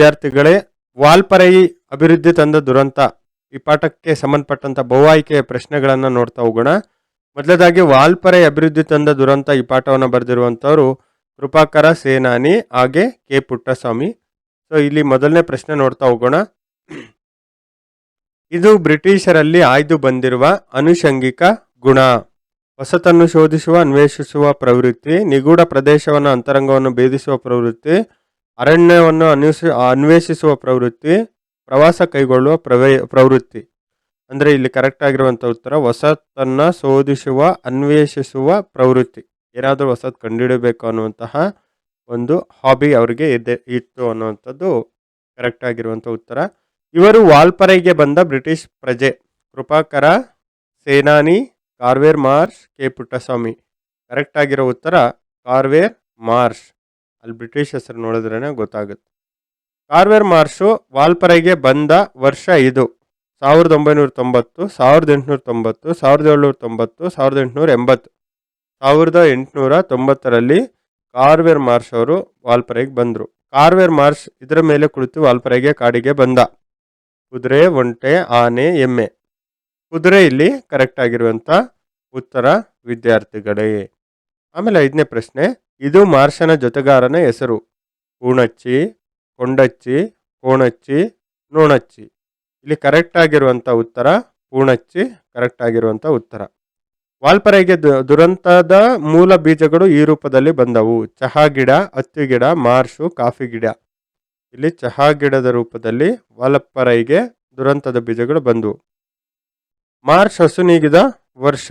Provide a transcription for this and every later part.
ವಿದ್ಯಾರ್ಥಿಗಳೇ ವಾಲ್ಪರೈ ಅಭಿವೃದ್ಧಿ ತಂದ ದುರಂತ. ಈ ಪಾಠಕ್ಕೆ ಸಂಬಂಧಪಟ್ಟಂಥ ಬಹು ಆಯ್ಕೆಯ ಪ್ರಶ್ನೆಗಳನ್ನ ನೋಡ್ತಾ ಹೋಗೋಣ. ಮೊದಲದಾಗಿ ವಾಲ್ಪರೈ ಅಭಿವೃದ್ಧಿ ತಂದ ದುರಂತ ಈ ಪಾಠವನ್ನು ಬರೆದಿರುವಂತವರು ಕೃಪಾಕರ ಸೇನಾನಿ ಹಾಗೆ ಕೆ ಪುಟ್ಟಸ್ವಾಮಿ. ಸೊ ಇಲ್ಲಿ ಮೊದಲನೇ ಪ್ರಶ್ನೆ ನೋಡ್ತಾ ಹೋಗೋಣ. ಇದು ಬ್ರಿಟಿಷರಲ್ಲಿ ಆಯ್ದು ಬಂದಿರುವ ಅನುಷಂಗಿಕ ಗುಣ. ಹೊಸತನ್ನು ಶೋಧಿಸುವ, ಅನ್ವೇಷಿಸುವ ಪ್ರವೃತ್ತಿ, ನಿಗೂಢ ಪ್ರದೇಶವನ್ನು ಅಂತರಂಗವನ್ನು ಭೇದಿಸುವ ಪ್ರವೃತ್ತಿ ಅರಣ್ಯವನ್ನು ಅನ್ವೇಷ ಅನ್ವೇಷಿಸುವ ಪ್ರವೃತ್ತಿ, ಪ್ರವಾಸ ಕೈಗೊಳ್ಳುವ ಪ್ರವೇ, ಪ್ರವೃತ್ತಿ. ಅಂದರೆ ಇಲ್ಲಿ ಕರೆಕ್ಟ್ ಆಗಿರುವಂಥ ಉತ್ತರ ಹೊಸತನ್ನು ಶೋಧಿಸುವ, ಅನ್ವೇಷಿಸುವ ಪ್ರವೃತ್ತಿ. ಏನಾದರೂ ಹೊಸದು ಕಂಡುಹಿಡಬೇಕು ಅನ್ನುವಂತಹ ಒಂದು ಹಾಬಿ ಅವರಿಗೆ ಇದೆ, ಇತ್ತು ಅನ್ನುವಂಥದ್ದು ಕರೆಕ್ಟ್ ಆಗಿರುವಂಥ ಉತ್ತರ. ಇವರು ವಾಲ್ಪರೆಗೆ ಬಂದ ಬ್ರಿಟಿಷ್ ಪ್ರಜೆ. Kripakar, Senani, Carver Marsh, K Puttaswamy. Correct ಆಗಿರೋ ಉತ್ತರ, ಕಾರ್ವೇರ್ ಮಾರ್ಷ್. ಅಲ್ಲಿ ಬ್ರಿಟಿಷ್ ಹೆಸರು ನೋಡಿದ್ರೇ ಗೊತ್ತಾಗುತ್ತೆ. ಕಾರ್ವೇರ್ ಮಾರ್ಷು ವಾಲ್ಪರೆಗೆ ಬಂದ ವರ್ಷ ಇದು. ಸಾವಿರದ ಒಂಬೈನೂರ ತೊಂಬತ್ತು, ಸಾವಿರದ ಎಂಟುನೂರ ತೊಂಬತ್ತು, ಸಾವಿರದ ಏಳ್ನೂರ ತೊಂಬತ್ತು, ಸಾವಿರದ ಎಂಟುನೂರ ಎಂಬತ್ತು. ಸಾವಿರದ ಎಂಟುನೂರ ತೊಂಬತ್ತರಲ್ಲಿ ಕಾರ್ವೇರ್ ಮಾರ್ಷ್ ಅವರು ವಾಲ್ಪರೆಗೆ ಬಂದರು. ಕಾರ್ವೇರ್ ಮಾರ್ಷ್ ಇದರ ಮೇಲೆ ಕುಳಿತು ವಾಲ್ಪರೆಗೆ ಕಾಡಿಗೆ ಬಂದ. ಕುದುರೆ, ಒಂಟೆ, ಆನೆ, ಎಮ್ಮೆ. ಕುದುರೆ ಇಲ್ಲಿ ಕರೆಕ್ಟ್ ಆಗಿರುವಂಥ ಉತ್ತರ ವಿದ್ಯಾರ್ಥಿಗಳೇ. ಆಮೇಲೆ ಐದನೇ ಪ್ರಶ್ನೆ. ಇದು ಮಾರ್ಷನ ಜೊತೆಗಾರನ ಹೆಸರು. ಕೂಣಚ್ಚಿ ಕೊಂಡಚ್ಚಿ, ಕೋಣಚ್ಚಿ, ನೋಣಚ್ಚಿ. ಇಲ್ಲಿ ಕರೆಕ್ಟ್ ಆಗಿರುವಂಥ ಉತ್ತರ ಪೂಣಚ್ಚಿ ಕರೆಕ್ಟ್ ಆಗಿರುವಂಥ ಉತ್ತರ. ವಾಲ್ಪರೆಗೆ ದುರಂತದ ಮೂಲ ಬೀಜಗಳು ಈ ರೂಪದಲ್ಲಿ ಬಂದವು. ಚಹಾ ಗಿಡ ಹತ್ತಿ ಗಿಡ, ಮಾರ್ಷು, ಕಾಫಿ ಗಿಡ. ಇಲ್ಲಿ ಚಹಾ ಗಿಡದ ರೂಪದಲ್ಲಿ ವಾಲ್ಪರೈಗೆ ದುರಂತದ ಬೀಜಗಳು ಬಂದವು. ಮಾರ್ಷ್ ಹಸು ನೀಗಿದ ವರ್ಷ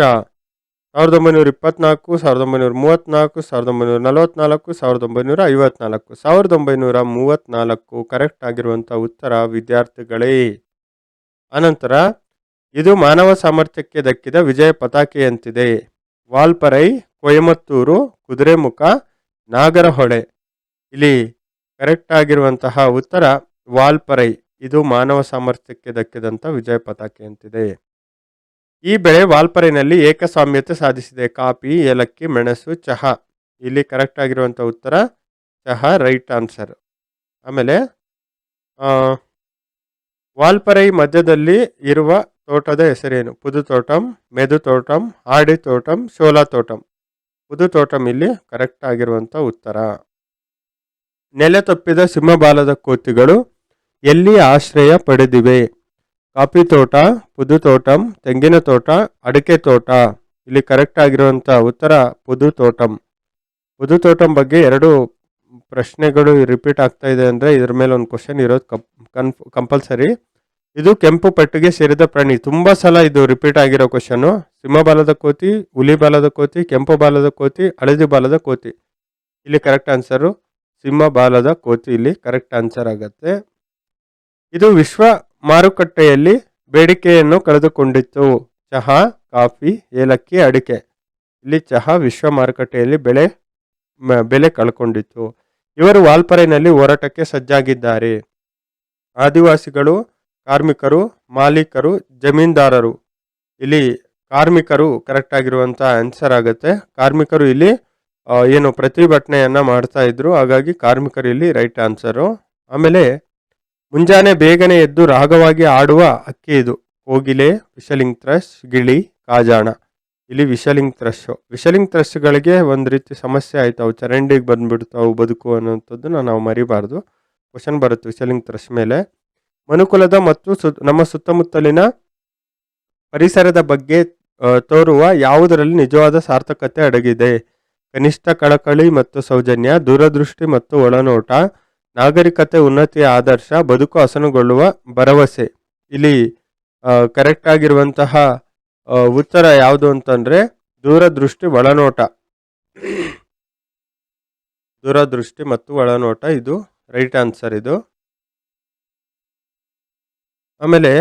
ಸಾವಿರದ ಒಂಬೈನೂರ ಇಪ್ಪತ್ನಾಲ್ಕು, ಸಾವಿರದ ಒಂಬೈನೂರ ಮೂವತ್ತ್ನಾಲ್ಕು ಸಾವಿರದ ಒಂಬೈನೂರ ನಲವತ್ನಾಲ್ಕು, ಸಾವಿರದ ಒಂಬೈನೂರ ಐವತ್ನಾಲ್ಕು. ಸಾವಿರದ ಒಂಬೈನೂರ ಮೂವತ್ತ್ನಾಲ್ಕು ಕರೆಕ್ಟ್ ಆಗಿರುವಂಥ ಉತ್ತರ ವಿದ್ಯಾರ್ಥಿಗಳೇ. ಅನಂತರ, ಇದು ಮಾನವ ಸಾಮರ್ಥ್ಯಕ್ಕೆ ದಕ್ಕಿದ ವಿಜಯ ಪತಾಕೆಯಂತಿದೆ. ವಾಲ್ಪರೈ, ಕೊಯಮತ್ತೂರು, ಕುದುರೆಮುಖ, ನಾಗರಹೊಳೆ. ಇಲ್ಲಿ ಕರೆಕ್ಟ್ ಆಗಿರುವಂತಹ ಉತ್ತರ ವಾಲ್ಪರೈ. ಇದು ಮಾನವ ಸಾಮರ್ಥ್ಯಕ್ಕೆ ದಕ್ಕಿದಂಥ ವಿಜಯ ಪತಾಕೆ ಅಂತಿದೆ ಈ ಬೆಳೆ ವಾಲ್ಪರೈನಲ್ಲಿ ಏಕಸ್ವಾಮ್ಯತೆ ಸಾಧಿಸಿದೆ. ಕಾಫಿ, ಏಲಕ್ಕಿ, ಮೆಣಸು, ಚಹಾ. ಇಲ್ಲಿ ಕರೆಕ್ಟ್ ಆಗಿರುವಂಥ ಉತ್ತರ ಚಹಾ ರೈಟ್ ಆನ್ಸರ್. ಆಮೇಲೆ ವಾಲ್ಪರೈ ಮಧ್ಯದಲ್ಲಿ ಇರುವ ತೋಟದ ಹೆಸರೇನು? ಪುದು ತೋಟಂ, ಮೆದು ತೋಟಂ ಆಡಿ ತೋಟಂ, ಶೋಲಾ ತೋಟಂ. ಪುದು ತೋಟಂ ಇಲ್ಲಿ ಕರೆಕ್ಟ್ ಆಗಿರುವಂಥ ಉತ್ತರ. ನೆಲೆ ತಪ್ಪಿದ ಸಿಂಹಬಾಲದ ಕೋತಿಗಳು ಎಲ್ಲಿ ಆಶ್ರಯ ಪಡೆದಿವೆ? ಕಾಫಿ ತೋಟ ಪುದು ತೋಟಂ ತೆಂಗಿನ ತೋಟ ಅಡಿಕೆ ತೋಟ ಇಲ್ಲಿ ಕರೆಕ್ಟ್ ಆಗಿರುವಂಥ ಉತ್ತರ ಪುದು ತೋಟಂ ಪುದು ತೋಟಂ ಬಗ್ಗೆ ಎರಡು ಪ್ರಶ್ನೆಗಳು ರಿಪೀಟ್ ಆಗ್ತಾ ಇದೆ ಅಂದರೆ ಇದ್ರ ಮೇಲೆ ಒಂದು ಕ್ವಶನ್ ಇರೋದು ಕಂಪ್ ಕಂಪಲ್ಸರಿ ಇದು ಕೆಂಪು ಪಟ್ಟಿಗೆ ಸೇರಿದ ಪ್ರಾಣಿ. ತುಂಬ ಸಲ ಇದು ರಿಪೀಟ್ ಆಗಿರೋ ಕ್ವಶನು ಸಿಂಹ ಬಾಲದ ಕೋತಿ, ಹುಲಿ ಬಾಲದ ಕೋತಿ, ಕೆಂಪು ಬಾಲದ ಕೋತಿ, ಹಳದಿ ಬಾಲದ ಕೋತಿ. ಇಲ್ಲಿ ಕರೆಕ್ಟ್ ಆನ್ಸರು ಸಿಂಹ ಬಾಲದ ಕೋತಿ. ಇಲ್ಲಿ ಕರೆಕ್ಟ್ ಆನ್ಸರ್ ಆಗತ್ತೆ. ಇದು ವಿಶ್ವ ಮಾರುಕಟ್ಟೆಯಲ್ಲಿ ಬೇಡಿಕೆಯನ್ನು ಕಳೆದುಕೊಂಡಿತ್ತು. ಚಹಾ, ಕಾಫಿ, ಏಲಕ್ಕಿ, ಅಡಿಕೆ. ಇಲ್ಲಿ ಚಹಾ ವಿಶ್ವ ಮಾರುಕಟ್ಟೆಯಲ್ಲಿ ಬೆಲೆ ಮ- ಬೆಲೆ ಕಳ್ಕೊಂಡಿತ್ತು. ಇವರು ವಾಲ್ಪರೈನಲ್ಲಿ ಹೋರಾಟಕ್ಕೆ ಸಜ್ಜಾಗಿದ್ದಾರೆ. ಆದಿವಾಸಿಗಳು, ಕಾರ್ಮಿಕರು, ಮಾಲೀಕರು, ಜಮೀನ್ದಾರರು. ಇಲ್ಲಿ ಕಾರ್ಮಿಕರು ಕರೆಕ್ಟ್ ಆಗಿರುವಂಥ ಆನ್ಸರ್ ಆಗುತ್ತೆ. ಕಾರ್ಮಿಕರು ಇಲ್ಲಿ ಏನು ಪ್ರತಿಭಟನೆಯನ್ನು ಮಾಡ್ತಾ ಇದ್ರು. ಹಾಗಾಗಿ ಕಾರ್ಮಿಕರು ಇಲ್ಲಿ ರೈಟ್ ಆನ್ಸರು. ಆಮೇಲೆ ಮುಂಜಾನೆ ಬೇಗನೆ ಎದ್ದು ರಾಗವಾಗಿ ಆಡುವ ಅಕ್ಕಿ ಇದು. ಕೋಗಿಲೆ ವಿಶಲಿಂಗ್ ಥ್ರಶ್ ಗಿಳಿ, ಕಾಜಾಣ. ಇಲ್ಲಿ ವಿಶಲಿಂಗ್ ಥ್ರಶ್ ವಿಶಲಿಂಗ್ ಥ್ರಶ್ಗಳಿಗೆ ಒಂದು ರೀತಿ ಸಮಸ್ಯೆ ಆಯ್ತು. ಅವು ಚರಂಡಿಗೆ ಬಂದುಬಿಡ್ತಾವು ಬದುಕು ಅನ್ನೋಂಥದ್ದನ್ನ ನಾವು ಮರಿಬಾರ್ದು. ಕ್ವಶನ್ ಬರುತ್ತೆ ವಿಶಲಿಂಗ್ ಥ್ರಶ್ ಮೇಲೆ. ಮನುಕುಲದ ಮತ್ತು ನಮ್ಮ ಸುತ್ತಮುತ್ತಲಿನ ಪರಿಸರದ ಬಗ್ಗೆ ತೋರುವ ಯಾವುದರಲ್ಲಿ ನಿಜವಾದ ಸಾರ್ಥಕತೆ ಅಡಗಿದೆ? ಕನಿಷ್ಠ ಕಳಕಳಿ ಮತ್ತು ಸೌಜನ್ಯ, ದೂರದೃಷ್ಟಿ ಮತ್ತು ಒಳನೋಟ ನಾಗರಿಕತೆ, ಉನ್ನತಿಯ ಆದರ್ಶ, ಬದುಕು ಹಸನುಗೊಳ್ಳುವ ಭರವಸೆ. ಇಲ್ಲಿ ಕರೆಕ್ಟ್ ಆಗಿರುವಂತಹ ಉತ್ತರ ಯಾವುದು ಅಂತಂದ್ರೆ, ದೂರದೃಷ್ಟಿ ಒಳನೋಟ. ದೂರದೃಷ್ಟಿ ಮತ್ತು ಒಳನೋಟ, ಇದು ರೈಟ್ ಆನ್ಸರ್ ಇದು. ಆಮೇಲೆ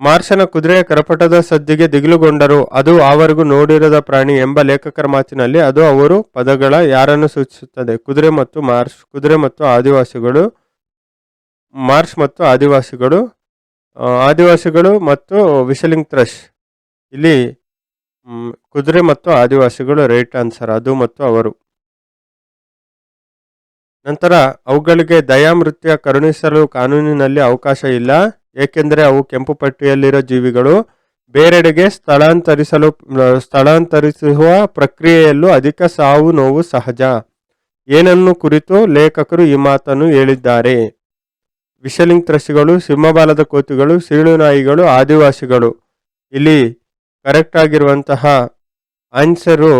ಮಾರ್ಷನ ಕುದುರೆಯ ಕರಪಟದ ಸದ್ದಿಗೆ ದಿಗಿಲುಗೊಂಡರು. ಅದು ಆವರೆಗೂ ನೋಡಿರದ ಪ್ರಾಣಿ ಎಂಬ ಲೇಖಕರ ಮಾತಿನಲ್ಲಿ ಅದು ಅವರು ಪದಗಳ ಯಾರನ್ನು ಸೂಚಿಸುತ್ತದೆ. ಕುದುರೆ ಮತ್ತು ಮಾರ್ಷ್, ಕುದುರೆ ಮತ್ತು ಆದಿವಾಸಿಗಳು, ಮಾರ್ಷ್ ಮತ್ತು ಆದಿವಾಸಿಗಳು ಆದಿವಾಸಿಗಳು ಮತ್ತು ವಿಶಲಿಂಗ್ ಥ್ರಶ್. ಇಲ್ಲಿ ಕುದುರೆ ಮತ್ತು ಆದಿವಾಸಿಗಳು ರೈಟ್ ಆನ್ಸರ್, ಅದು ಮತ್ತು ಅವರು. ನಂತರ, ಅವುಗಳಿಗೆ ದಯಾಮೃತ್ಯ ಕರುಣಿಸಲು ಕಾನೂನಿನಲ್ಲಿ ಅವಕಾಶ ಇಲ್ಲ. ಏಕೆಂದರೆ ಅವು ಕೆಂಪು ಪಟ್ಟಿಯಲ್ಲಿರೋ ಜೀವಿಗಳು ಬೇರೆಡೆಗೆ ಸ್ಥಳಾಂತರಿಸಲು ಸ್ಥಳಾಂತರಿಸುವ ಪ್ರಕ್ರಿಯೆಯಲ್ಲೂ ಅಧಿಕ ಸಾವು ನೋವು ಸಹಜ. ಏನನ್ನು ಕುರಿತು ಲೇಖಕರು ಈ ಮಾತನ್ನು ಹೇಳಿದ್ದಾರೆ. ವಿಷಲಿಂಗ್ ತ್ರಸಿಗಳು ಸಿಂಹಬಾಲದ ಕೋತಿಗಳು, ಸೀಳು ನಾಯಿಗಳು, ಆದಿವಾಸಿಗಳು. ಇಲ್ಲಿ ಕರೆಕ್ಟ್ ಆಗಿರುವಂತಹ ಆನ್ಸರು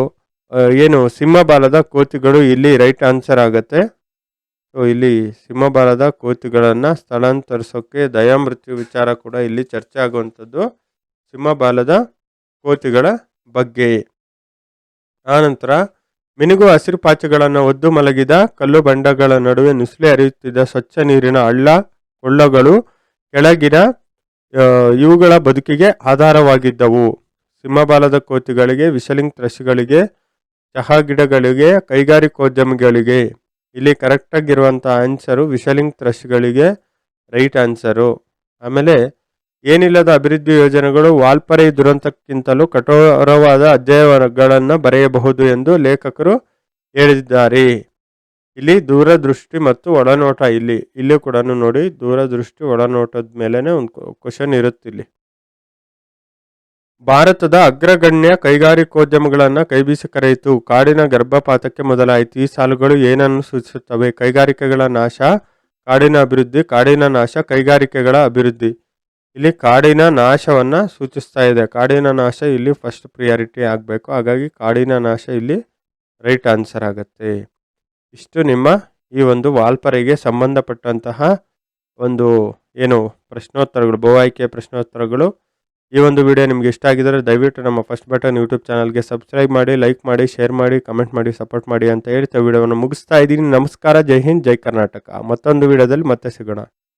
ಏನು, ಸಿಂಹಬಾಲದ ಕೋತಿಗಳು ಇಲ್ಲಿ ರೈಟ್ ಆನ್ಸರ್ ಆಗುತ್ತೆ. ಸೊ ಇಲ್ಲಿ ಸಿಂಹಬಾಲದ ಕೋತಿಗಳನ್ನು ಸ್ಥಳಾಂತರಿಸೋಕ್ಕೆ ದಯಾಮೃತ್ಯು ವಿಚಾರ ಕೂಡ ಇಲ್ಲಿ ಚರ್ಚೆ ಆಗುವಂಥದ್ದು ಸಿಂಹಬಾಲದ ಕೋತಿಗಳ ಬಗ್ಗೆ. ಆನಂತರ ಮಿನುಗು ಹಸಿರು ಪಾಚಿಗಳನ್ನು ಒದ್ದು ಮಲಗಿದ ಕಲ್ಲು ಬಂಡಗಳ ನಡುವೆ ನುಸುಳಿ ಹರಿಯುತ್ತಿದ್ದ ಸ್ವಚ್ಛ ನೀರಿನ ಹಳ್ಳ, ಕೊಳ್ಳಗಳು, ಕೆಳಗಿನ ಇವುಗಳ ಬದುಕಿಗೆ ಆಧಾರವಾಗಿದ್ದವು. ಸಿಂಹಬಾಲದ ಕೋತಿಗಳಿಗೆ ವಿಶಲಿಂಗ್ ತ್ರಶಿಗಳಿಗೆ ಚಹಾ ಗಿಡಗಳಿಗೆ, ಕೈಗಾರಿಕೋದ್ಯಮಿಗಳಿಗೆ ಇಲ್ಲಿ ಕರೆಕ್ಟಾಗಿರುವಂಥ ಆನ್ಸರು ವಿಶಲಿಂಗ್ ತ್ರಸ್ಗಳಿಗೆ ರೈಟ್ ಆನ್ಸರು ಆಮೇಲೆ ಏನಿಲ್ಲದ ಅಭಿವೃದ್ಧಿ ಯೋಜನೆಗಳು ವಾಲ್ಪರೆ ದುರಂತಕ್ಕಿಂತಲೂ ಕಠೋರವಾದ ಅಧ್ಯಯನಗಳನ್ನು ಬರೆಯಬಹುದು ಎಂದು ಲೇಖಕರು ಹೇಳಿದ್ದಾರೆ. ಇಲ್ಲಿ ದೂರದೃಷ್ಟಿ ಮತ್ತು ಒಳನೋಟ ಇಲ್ಲಿ ಇಲ್ಲಿ ಕೂಡ ನೋಡಿ, ದೂರದೃಷ್ಟಿ ಒಳನೋಟದ ಮೇಲೆ ಒಂದು ಕ್ವಶನ್ ಇರುತ್ತೆ ಇಲ್ಲಿ. ಭಾರತದ ಅಗ್ರಗಣ್ಯ ಕೈಗಾರಿಕೋದ್ಯಮಗಳನ್ನು ಕೈಬೀಸಿ ಕರೆಯಿತು. ಕಾಡಿನ ಗರ್ಭಪಾತಕ್ಕೆ ಮೊದಲಾಯಿತು. ಈ ಸಾಲುಗಳು ಏನನ್ನು ಸೂಚಿಸುತ್ತವೆ? ಕೈಗಾರಿಕೆಗಳ ನಾಶ, ಕಾಡಿನ ಅಭಿವೃದ್ಧಿ, ಕಾಡಿನ ನಾಶ, ಕೈಗಾರಿಕೆಗಳ ಅಭಿವೃದ್ಧಿ. ಇಲ್ಲಿ ಕಾಡಿನ ನಾಶವನ್ನ ಸೂಚಿಸ್ತಾ ಇದೆ. ಕಾಡಿನ ನಾಶ ಇಲ್ಲಿ ಫಸ್ಟ್ ಪ್ರಿಯಾರಿಟಿ ಆಗಬೇಕು. ಹಾಗಾಗಿ ಕಾಡಿನ ನಾಶ ಇಲ್ಲಿ ರೈಟ್ ಆನ್ಸರ್ ಆಗುತ್ತೆ. ಇಷ್ಟು ನಿಮ್ಮ ಈ ಒಂದು ವಾಲ್ಪರಿಗೆ ಸಂಬಂಧಪಟ್ಟಂತಹ ಒಂದು ಏನು ಪ್ರಶ್ನೋತ್ತರಗಳು, ಬಹು ಆಯ್ಕೆಯ ಪ್ರಶ್ನೋತ್ತರಗಳು. ಈ ಒಂದು ವಿಡಿಯೋ ನಿಮಗೆ ಇಷ್ಟ ಆಗಿದ್ರೆ ದಯವಿಟ್ಟು ನಮ್ಮ ಫಸ್ಟ್ ಬಟನ್ ಯೂಟ್ಯೂಬ್ ಚಾನಲ್ಗೆ ಸಬ್ಸ್ಕ್ರೈಬ್ ಮಾಡಿ ಲೈಕ್ ಮಾಡಿ ಶೇರ್ ಮಾಡಿ ಕಮೆಂಟ್ ಮಾಡಿ ಸಪೋರ್ಟ್ ಮಾಡಿ ಅಂತ ಹೇಳ್ತಾ ವಿಡಿಯೋವನ್ನು ಮುಗಿಸ್ತಾ ಇದ್ದೀನಿ. ನಮಸ್ಕಾರ, ಜೈ ಹಿಂದ್, ಜೈ ಕರ್ನಾಟಕ. ಮತ್ತೊಂದು ವಿಡಿಯೋದಲ್ಲಿ ಮತ್ತೆ ಸಿಗೋಣ.